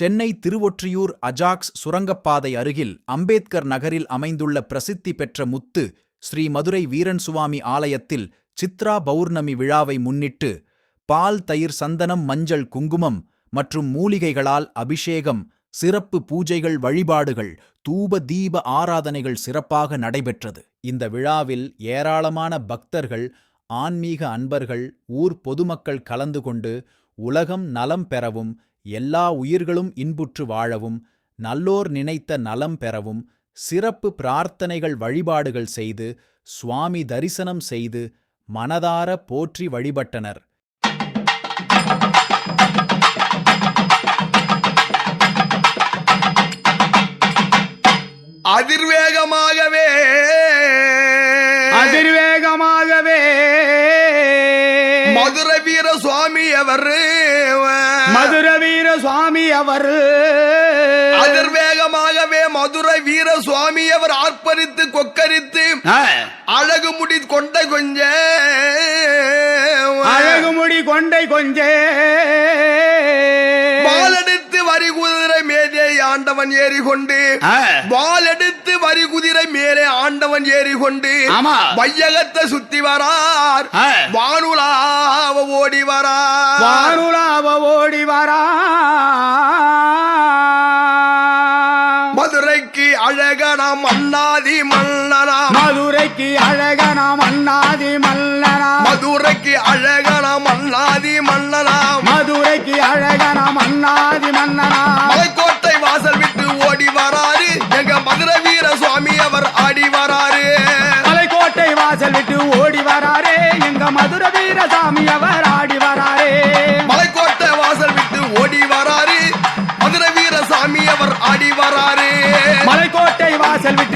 Chennai Thiruvottiyur Ajax சுரங்கப்பாதை அருகில் அம்பேத்கர் நகரில் அமைந்துள்ள பிரசித்தி பெற்ற முத்து ஸ்ரீ மதுரை வீரன் சுவாமி ஆலயத்தில் சித்ரா பௌர்ணமி விழாவை முன்னிட்டு பால் தயிர் சந்தனம் மஞ்சள் குங்குமம் மற்றும் மூலிகைகளால் அபிஷேகம் சிறப்பு பூஜைகள் வழிபாடுகள் தூப தீப ஆராதனைகள் சிறப்பாக நடைபெற்றது. இந்த விழாவில் ஏராளமான பக்தர்கள் ஆன்மீக அன்பர்கள் ஊர் பொதுமக்கள் கலந்து கொண்டு உலகம் நலம் பெறவும் எல்லா உயிர்களும் இன்புற்று வாழவும் நல்லோர் நினைத்த நலம் பெறவும் சிறப்பு பிரார்த்தனைகள் வழிபாடுகள் செய்து சுவாமி தரிசனம் செய்து மனதார போற்றி வழிபட்டனர். அதிர்வேகமாகவே. அதிர்வேகமாகவே. மதுரை வீர சுவாமி அவர் வீர சுவாமி அவர். அதிர்வேகமாகவே மதுரை வீர சுவாமி அவர் ஆர்ப்பரித்து கொக்கரித்து அழகு முடி கொண்ட கொஞ்ச. அழகுமுடி கொண்டை கொஞ்சே. வாலெடுத்து வரி குதிரை மேலே ஆண்டவன் ஏறி கொண்டு ஆ, வாலெடுத்து வரி குதிரை மேலே ஆண்டவன் ஏறி கொண்டு. வையகத்தை சுத்தி வரார். வானுலாவ ஓடி வரார். வானுலாவ ஓடி வரா அழகனாம் அண்ணாதி மல்லனாம் மதுரைக்கு அழகனாம் மன்னாதி மன்னனாம் மதுரைக்கு அழகனாம் அண்ணாதி மன்னனாம் மலைக்கோட்டை வாசல் விட்டு ஓடி வராரு. எங்க மதுரை வீர சுவாமி அவர் ஆடி வராரு. மலைக்கோட்டை வாசல் விட்டு ஓடி வராரே. எங்க மதுர வீரசாமி அவர் ஆடி வராரே. மலைக்கோட்டை வாசல் விட்டு ஓடி வராரு. மதுரை வீர சாமி அவர் ஆடி வராரு. மலைக்கோட்டை வாசல் விட்டு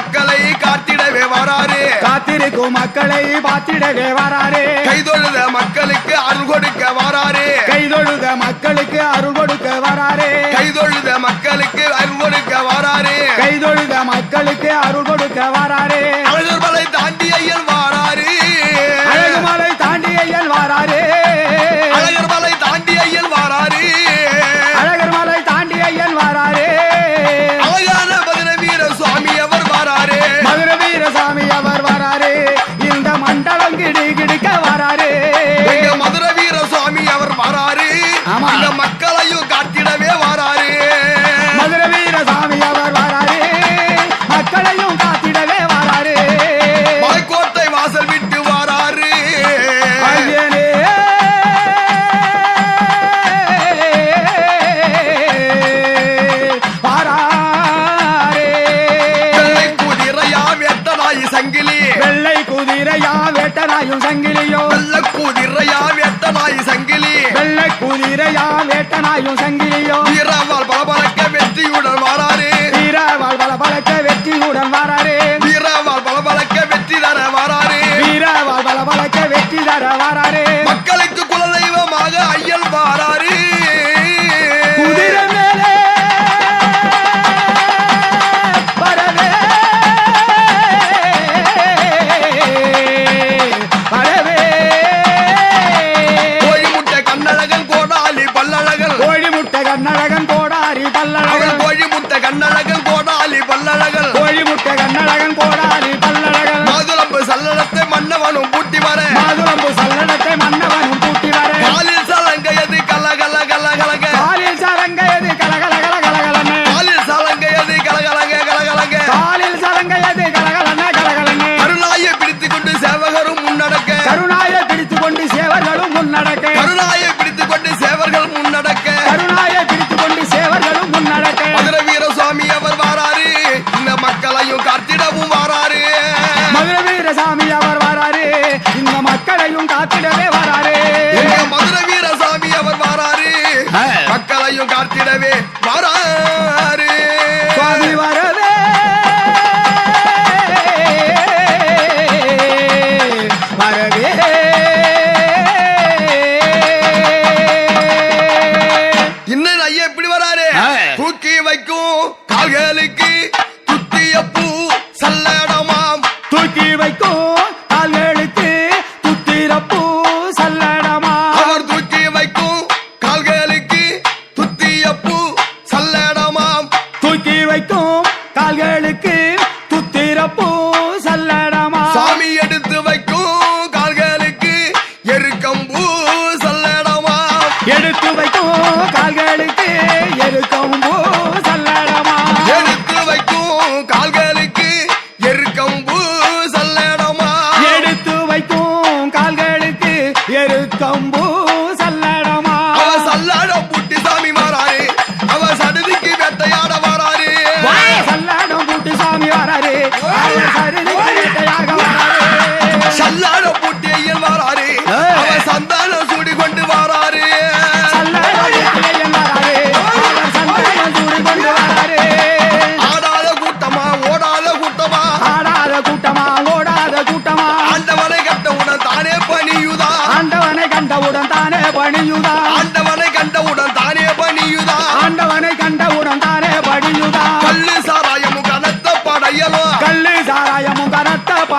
மக்களை காத்திடவே வராரு. காத்திருக்கும் மக்களை பார்த்திடவே வராரே. கைதொழுத மக்களுக்கு அருள் கொடுக்க வராரு. கைதொழுத மக்களுக்கு அருள் கொடுக்க வராரே. கைதொழுத மக்களுக்கு அருள் கொடுக்க வராரு. கைதொழுத மக்களுக்கு அருள் கொடுக்க வராரே. கோழி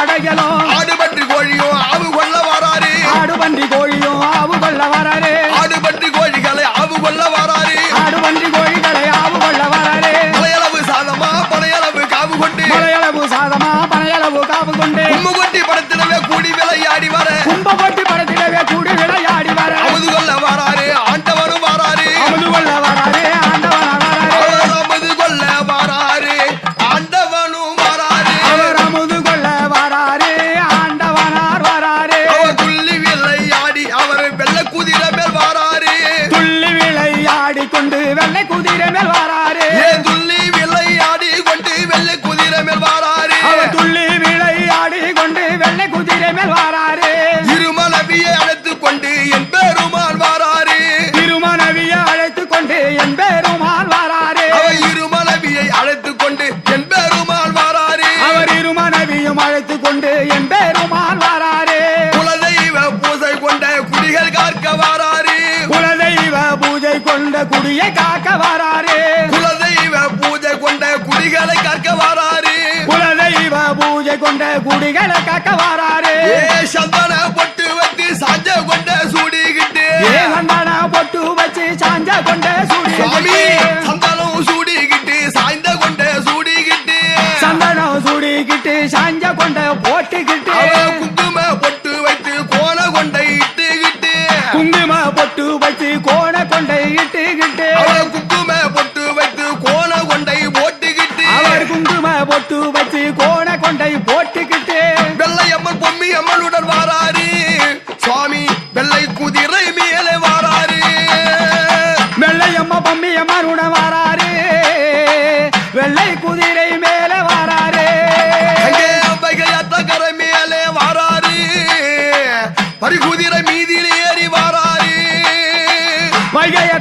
படையலோ குடிகளை காக்க வாராரு. சந்தன பொட்டு வச்சு சாஞ்ச கொண்ட சூடிக்கிட்டு. சந்தன பொட்டு வச்சு சாஞ்ச கொண்ட சூடி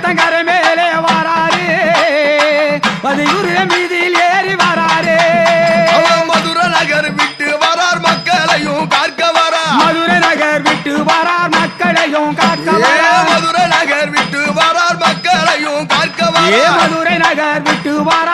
தங்கரை மேலே வராரு. பதியூர் மீதியில் ஏறி வராரு. மதுரை நகர் விட்டு வரார் மக்களையும் காக்க வரார் மதுரை நகர் விட்டு வரார் மக்களையும் காக்க வரார் மதுரை நகர் விட்டு வரார் மக்களையும் காக்க வரார் மதுரை நகர் விட்டு வரார்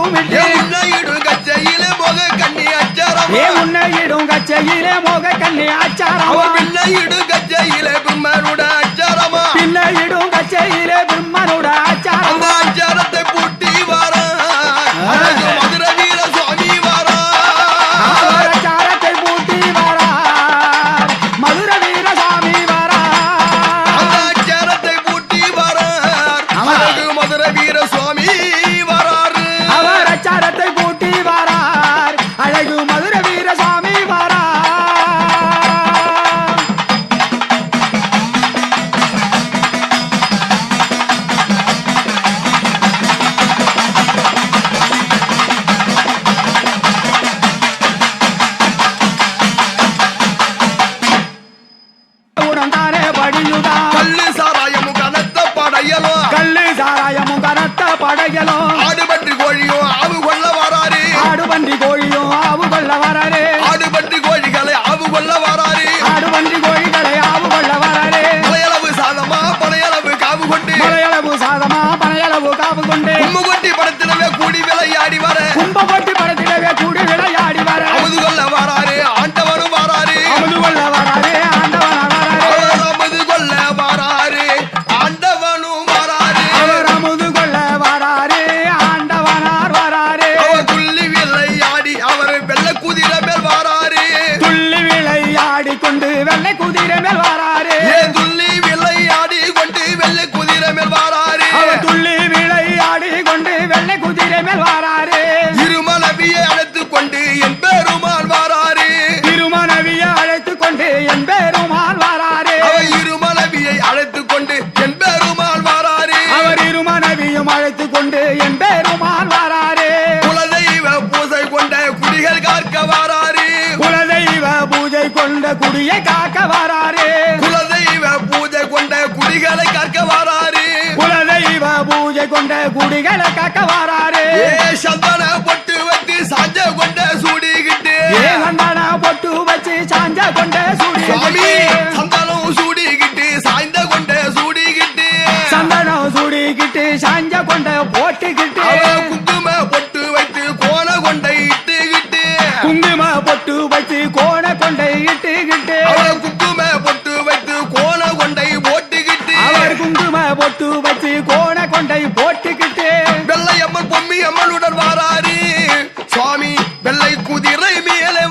கூமிட்டு உன்னையிடும் கச்சையிலே போக கண்ணி அச்சாரம் ஏ உன்னையிடும் கச்சையிலே போக கண்ணி அச்சாரம் அடியுதா கல்லு சாராயமும் கனத்த படையலோ. கல்லு சாராயமும் கனத்த படையலோ. ஆடுபட்டி கோழியும் ஆவு கொள்ள வராரு. ஆடுபண்டி கோழியும் ஆவு கொள்ள வராரு. ஆடுபட்டி கோழிகளை ஆவு கொள்ள வராரு. ஆடுபண்டி கோழிகளை ஆவு கொள்ள வராரு. மலையளவு சாதமா பனையளவு காவு கொண்டு. மலையளவு சாதமா பனையளவு காவு கொண்டு. கொண்ட குடியை காக்க வராரு. குலதெய்வ பூஜை கொண்ட குடிகளை காக்க வராரு. குலதெய்வ பூஜை கொண்ட குடிகளை காக்க வராரு. சந்தன பொட்டு வச்சு சாஞ்ச கொண்ட சூடிக்கிட்டு சந்தன பொட்டு வச்சு சாஞ்ச கொண்ட வெள்ளை குதிரை மேலே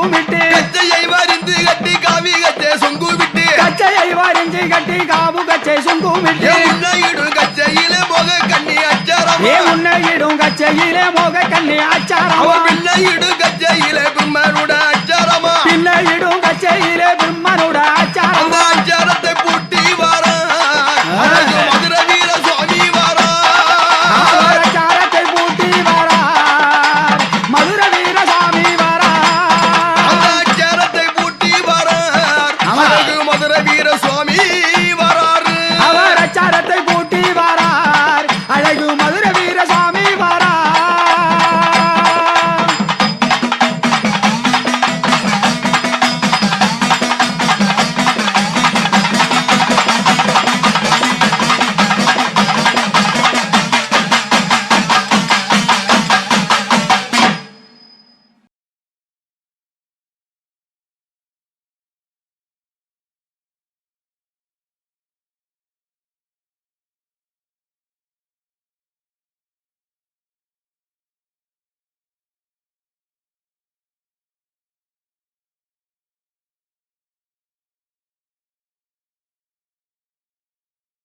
கூவிட்டு கச்சையை வரிந்து கட்டி காவி கச்சை சொங்கு விட்டு கச்சையை வரிஞ்சு கட்டி காவு கச்சை சொங்கு விட்டு உன்னையிடும் கச்சையிலே போக கண்ணி அச்சாரம். ஏ உன்னையிடும் கச்சையிலே போக கண்ணி அச்சாரம். பின்னையிடும் கச்சையிலே பிரம்மருட அச்சாரமா. பின்னையிடும் கச்சையிலே பிரம்ம